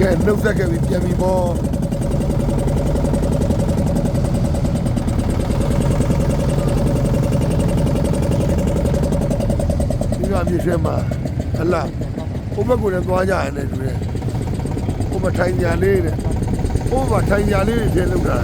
ကဲနှုတ်ဆက်ခဲ့ပြီပြန်ပြီပေါ့ဒီကမြေထဲမှာဟလာဟိုဘက်ကိုလည်းသွားကြရတယ်တူတယ်ဟိုဘက်ထိုင်ညာလေးတဲ့ဟိုဘက်ထိုင်ညာလေးတွေထည့်လောက်တာ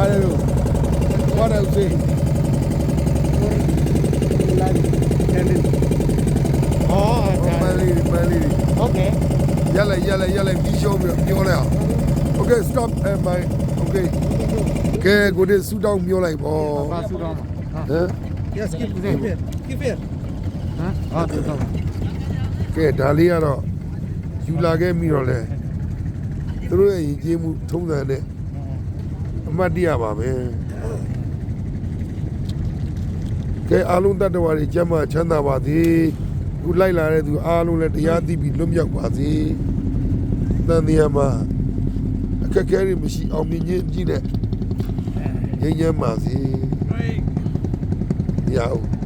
What are you? What are you saying? Oh, Mali, Mali. Okay. ရလိုက်ရလိုက်ရလိုက်ပြီးရှုံးပြီးပြောလိုက်အောင် Okay stop and by Okay ကဲကိုဒီဆူတောင်းပြောလိုက်ပေါ့ ဘာစုတော့မှာ ဟမ် Yes, keep keep here. Keep here. ဟမ်ဟာစုတော့မှာ ကဲဒါလေးကတော့ယူလာခဲ့ပြီးတော့လေသူတို့ရဲ့ယဉ်ကျေးမှုထုံးစံနဲ့ အမှတ်တရပါပဲကဲအားလုံးတတ္တဝါတွေကျမ်းမာချမ်းသာပါစေခုလိုက်လာတဲ့သူအားလုံးလည်းတရားသိပြီးလွတ်မြောက်ပါစေတန်တရားမှာအခက်အခဲတွေမရှိအောင်မြင်ခြင်းကြည့်တဲ့ငြိမ်းချမ်းပါစေရအောင် League way, league